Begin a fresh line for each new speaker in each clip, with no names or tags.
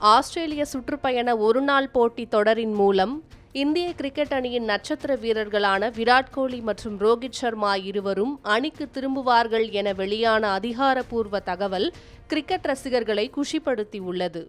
ஆஸ்திரேலிய சுற்றுப்பயண ஒருநாள் போட்டி தொடரின் மூலம் இந்திய கிரிக்கெட் அணியின் நட்சத்திர வீரர்களான விராட் கோலி மற்றும் ரோஹித் சர்மா இருவரும் அணிக்கு திரும்புவார்கள் என வெளியான அதிகாரப்பூர்வ தகவல் கிரிக்கெட் ரசிகர்களை குஷிப்படுத்தியுள்ளது.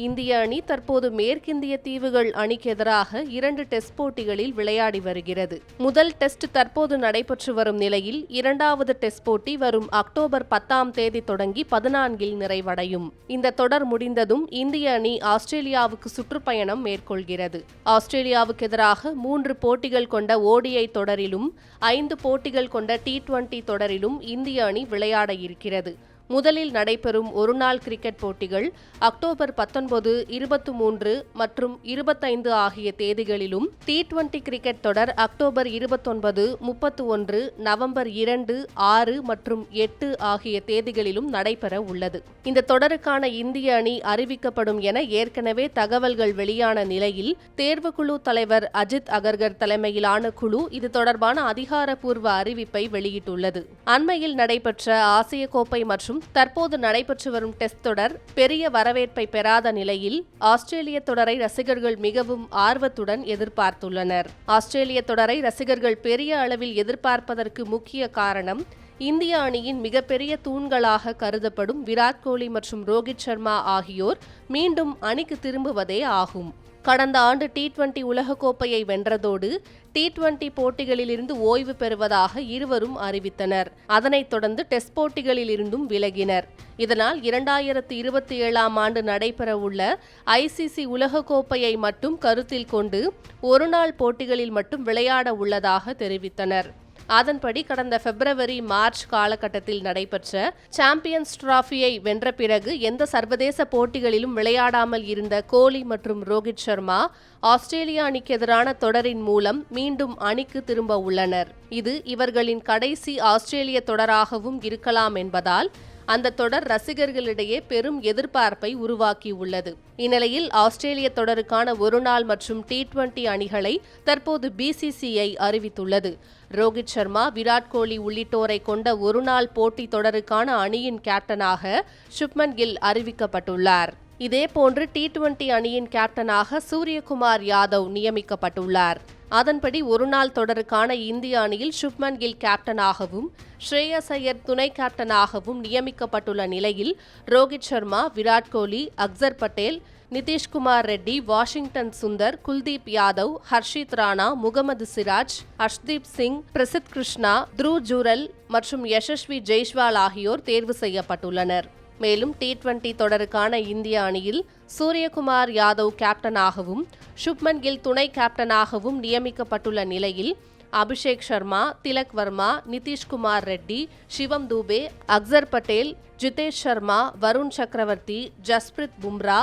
இந்திய அணி தற்போது மேற்கிந்திய தீவுகள் அணிக்கு எதிராக இரண்டு டெஸ்ட் போட்டிகளில் விளையாடி வருகிறது. முதல் டெஸ்ட் தற்போது நடைபெற்று வரும் நிலையில் இரண்டாவது டெஸ்ட் போட்டி வரும் அக்டோபர் பத்தாம் தேதி தொடங்கி பதினான்கில் நிறைவடையும். இந்த தொடர் முடிந்ததும் இந்திய அணி ஆஸ்திரேலியாவுக்கு சுற்றுப்பயணம் மேற்கொள்கிறது. ஆஸ்திரேலியாவுக்கு எதிராக மூன்று போட்டிகள் கொண்ட ஓடிஐ தொடரிலும் ஐந்து போட்டிகள் கொண்ட டி டுவெண்டி தொடரிலும் இந்திய அணி விளையாட இருக்கிறது. முதலில் நடைபெறும் ஒருநாள் கிரிக்கெட் போட்டிகள் அக்டோபர் பத்தொன்பது இருபத்தி மூன்று மற்றும் இருபத்தைந்து ஆகிய தேதிகளிலும் டி டுவெண்டி கிரிக்கெட் தொடர் அக்டோபர் இருபத்தொன்பது முப்பத்து ஒன்று நவம்பர் இரண்டு ஆறு மற்றும் எட்டு ஆகிய தேதிகளிலும் நடைபெற உள்ளது. இந்த தொடருக்கான இந்திய அணி அறிவிக்கப்படும் என ஏற்கனவே தகவல்கள் வெளியான நிலையில் தேர்வுக்குழு தலைவர் அஜித் அகர்கர் தலைமையிலான குழு இது தொடர்பான அதிகாரப்பூர்வ அறிவிப்பை வெளியிட்டுள்ளது. அண்மையில் நடைபெற்ற ஆசிய கோப்பை மற்றும் தற்போது நடைபெற்று வரும் டெஸ்ட் தொடர் பெரிய வரவேற்பை பெறாத நிலையில் ஆஸ்திரேலிய தொடரை ரசிகர்கள் மிகவும் ஆர்வத்துடன் எதிர்பார்த்துள்ளனர். ஆஸ்திரேலிய தொடரை ரசிகர்கள் பெரிய அளவில் எதிர்பார்ப்பதற்கு முக்கிய காரணம் இந்திய அணியின் மிகப்பெரிய தூண்களாக கருதப்படும் விராட் கோலி மற்றும் ரோஹித் சர்மா ஆகியோர் மீண்டும் அணிக்கு திரும்புவதே ஆகும். கடந்த ஆண்டு டி டுவெண்டி உலகக்கோப்பையை வென்றதோடு டி டுவெண்டி போட்டிகளிலிருந்து ஓய்வு பெறுவதாக இருவரும் அறிவித்தனர். அதனைத் தொடர்ந்து டெஸ்ட் போட்டிகளில் இருந்தும் விலகினர். இதனால் இரண்டாயிரத்து இருபத்தி ஏழாம் ஆண்டு நடைபெறவுள்ள ஐசிசி உலகக்கோப்பையை மட்டும் கருத்தில் கொண்டு ஒருநாள் போட்டிகளில் மட்டும் விளையாட உள்ளதாக தெரிவித்தனர். அதன்படி கடந்த பிப்ரவரி மார்ச் காலகட்டத்தில் நடைபெற்ற சாம்பியன்ஸ் டிராஃபியை வென்ற பிறகு எந்த சர்வதேச போட்டிகளிலும் விளையாடாமல் இருந்த கோலி மற்றும் ரோஹித் சர்மா ஆஸ்திரேலிய அணிக்கு எதிரான தொடரின் மூலம் மீண்டும் அணிக்கு திரும்ப உள்ளனர். இது இவர்களின் கடைசி ஆஸ்திரேலிய தொடராகவும் இருக்கலாம் என்பதால் அந்த தொடர் ரசிகர்களிடையே பெரும் எதிர்பார்ப்பை உருவாக்கியுள்ளது இந்நிலையில் ஆஸ்திரேலிய தொடருக்கான ஒருநாள் மற்றும் டி டுவெண்டி அணிகளை தற்போது பிசிசிஐ அறிவித்துள்ளது. ரோஹித் சர்மா விராட் கோலி உள்ளிட்டோரை கொண்ட ஒருநாள் போட்டி தொடருக்கான அணியின் கேப்டனாக சுப்மன் கில் அறிவிக்கப்பட்டுள்ளார். இதேபோன்று டி டுவெண்டி அணியின் கேப்டனாக சூரியகுமார் யாதவ் நியமிக்கப்பட்டுள்ளார். அதன்படி ஒருநாள் தொடருக்கான இந்திய அணியில் சுப்மன் கில் கேப்டனாகவும் ஸ்ரேயஸ் ஐயர் துணை கேப்டனாகவும் நியமிக்கப்பட்டுள்ள நிலையில் ரோஹித் சர்மா விராட் கோலி அக்சர் பட்டேல் நிதிஷ்குமார் ரெட்டி வாஷிங்டன் சுந்தர் குல்தீப் யாதவ் ஹர்ஷித் ராணா முகமது சிராஜ் ஹர்ஷ்தீப் சிங் பிரசித் கிருஷ்ணா த்ரூ ஜூரல் மற்றும் யசஸ்வி ஜெய்ஷ்வால் ஆகியோர் தேர்வு செய்யப்பட்டுள்ளனர். மேலும் டி டுவெண்டி தொடருக்கான இந்திய அணியில் சூரியகுமார் யாதவ் கேப்டனாகவும் சுப்மன் கில் துணை கேப்டனாகவும் நியமிக்கப்பட்டுள்ள நிலையில் அபிஷேக் சர்மா திலக் வர்மா நிதிஷ்குமார் ரெட்டி சிவம் தூபே அக்சர் பட்டேல் ஜிதேஷ் சர்மா வருண் சக்கரவர்த்தி ஜஸ்பிரித் பும்ரா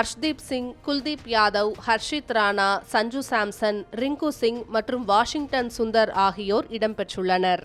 அர்ஷ்தீப் சிங் குல்தீப் யாதவ் ஹர்ஷித் ராணா சஞ்சு சாம்சன் ரிங்கு சிங் மற்றும் வாஷிங்டன் சுந்தர் ஆகியோர் இடம்பெற்றுள்ளனர்.